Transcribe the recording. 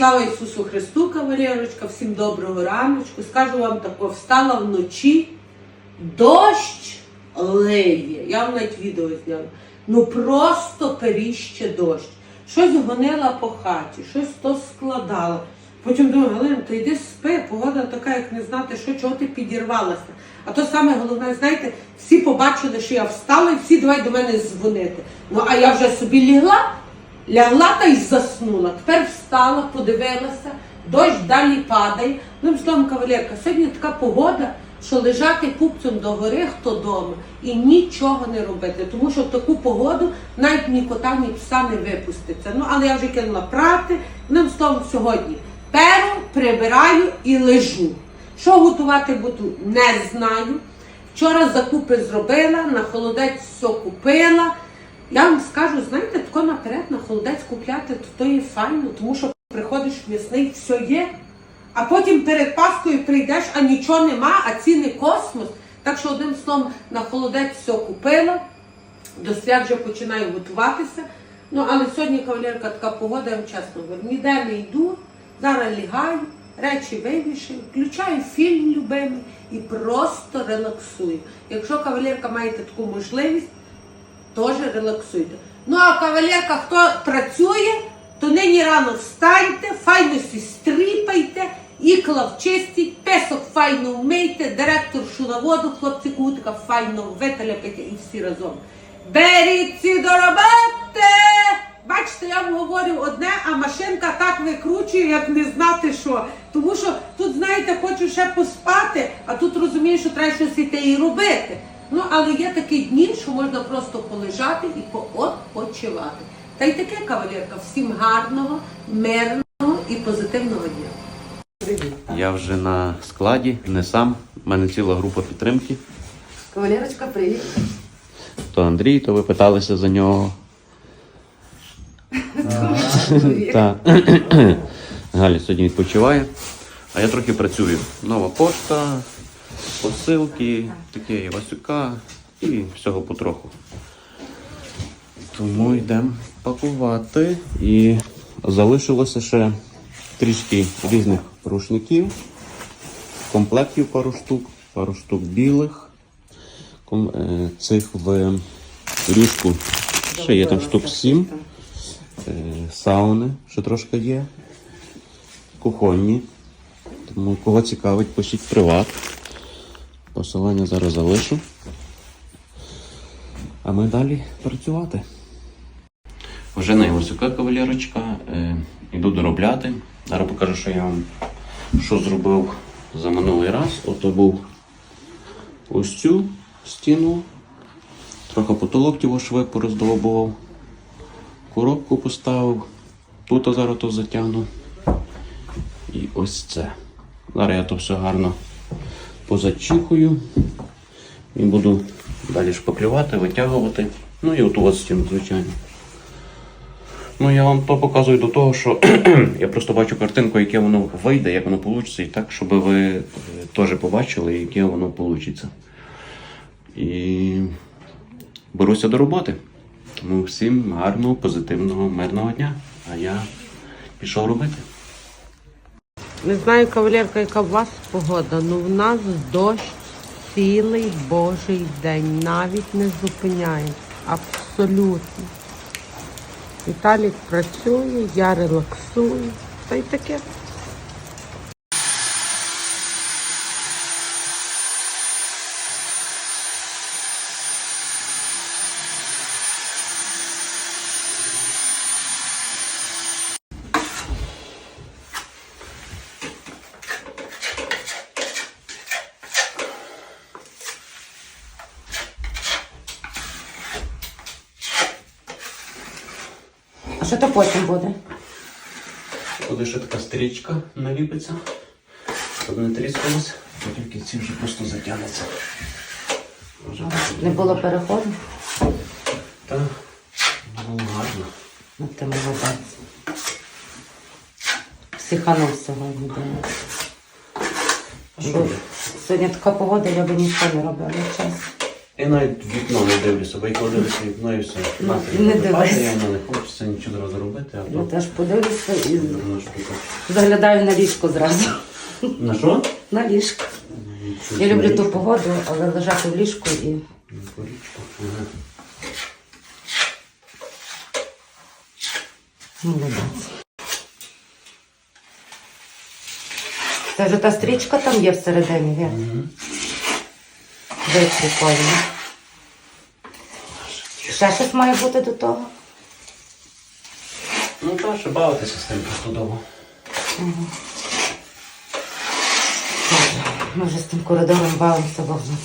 Слава Ісусу Христу, кавалерочка, всім доброго раночку. Скажу вам тако, встала вночі, дощ лиє. Я вам навіть відео зняла. Ну просто періще дощ. Щось гонила по хаті, щось то складала. Потім думаю, Галина, то йди спи, погода така, як не знати, що, чого ти підірвалася. А то саме головне, знаєте, всі побачили, що я встала, і всі давай до мене дзвонити. Ну а я вже собі лягла, лягла та й заснула. Тепер встала, подивилася, дощ далі падає. Ну, словом, кавалерка, сьогодні така погода, що лежати пупцем до гори, хто дома, і нічого не робити. Тому що в таку погоду навіть ні кота, ні пса не випуститься. Ну, але я вже кинула прати, ним словом сьогодні. Перу, прибираю і лежу. Що готувати буду, не знаю. Вчора закупи зробила, на холодець все купила. Я вам скажу, знаєте, тако наперед на холодець купляти, то, то є файно, тому що приходиш в м'ясний, все є. А потім перед Паскою прийдеш, а нічого нема, а ціни космос. Так що одним словом на холодець все купила, до свят вже починаю готуватися. Ну, але сьогодні кавалерка така погода, я вам чесно говорю, ніде не йду, зараз лягаю, речі вивішую, включаю фільм любимий і просто релаксую. Якщо кавалерка маєте таку можливість, теж релаксуйте. Ну а кавалерка, хто працює, то нині рано встаньте, файно стріпайте, ікла вчистіть, песок файно вмийте, директоршу на воду, хлопці кутика файно виталяпайте і всі разом. Беріться до роботи! Бачите, я вам говорю одне, а машинка так викручує, як не знати що. Тому що тут, знаєте, хочу ще поспати, а тут розумію, що треба щось іти і робити. Ну, але є такі дні, що можна просто полежати і поотпочивати. Та й таке, кавалерка, всім гарного, мирного і позитивного дня. Я вже на складі, не сам. У мене ціла група підтримки. Кавалерочка, привіт. То Андрій, то ви питалися за нього. Галя сьогодні відпочиває, а я трохи працюю. Нова пошта, посилки, таке Васюка і всього потроху. Тому йдемо пакувати. І залишилося ще трішки різних рушників, комплектів пару штук, пару штук білих. Е, Цих в рюшку ще є там штук 7. Е, Сауни ще трошки є. Кухонні. Тому кого цікавить, пишіть приват. Посилання зараз залишу. А ми далі працювати. Вже на Івасюка кавалерочка. Е, іду доробляти. Зараз покажу, що я вам що зробив за минулий раз. Ото був ось цю стіну. Трохи потолок ті шви пороздовбував. Коробку поставив. Тут зараз то затягну. І ось це. Зараз я то все гарно позачихую. І буду далі шпаклювати, витягувати. Ну і от стіну, звичайно. Ну, я вам то показую до того, що я просто бачу картинку, яке воно вийде, як воно вийде, і так, щоб ви е, теж побачили, яке воно вийде. І беруся до роботи. Тому всім гарного, позитивного, мирного дня. А я пішов робити. Не знаю, кавалерка, яка у вас погода, але в нас дощ цілий божий день, навіть не зупиняється. Абсолютно. Віталік працює, я релаксую. Та й таке. Що то потім буде? Буде ще така стрічка наліпиться, щоб не тріскалась, потім в кінці вже просто затягнеться. Може, Не було переходу? Та було гарно. Ну ти молодець. Психанув сьогодні, Денис. Що? Сьогодні така погода, я би нічого не робила, чесно. Я навіть в вікно не дивлюся, бо я коли дивлюся в вікно і все. Ну, Настрій не дивись. Я не хочеться нічого зразу робити, а Я то теж подивлюся і заглядаю на ліжко зразу. На що? На ліжко. Я люблю ту погоду, але лежати в ліжку і На корічку. Ага. молодець. Це вже та стрічка там є всередині. Мгм. Прикольно. Ще щось має бути до того. Ну так, ще бавитися з тим просто довго. Ми вже з тим коридором бавимося вовно.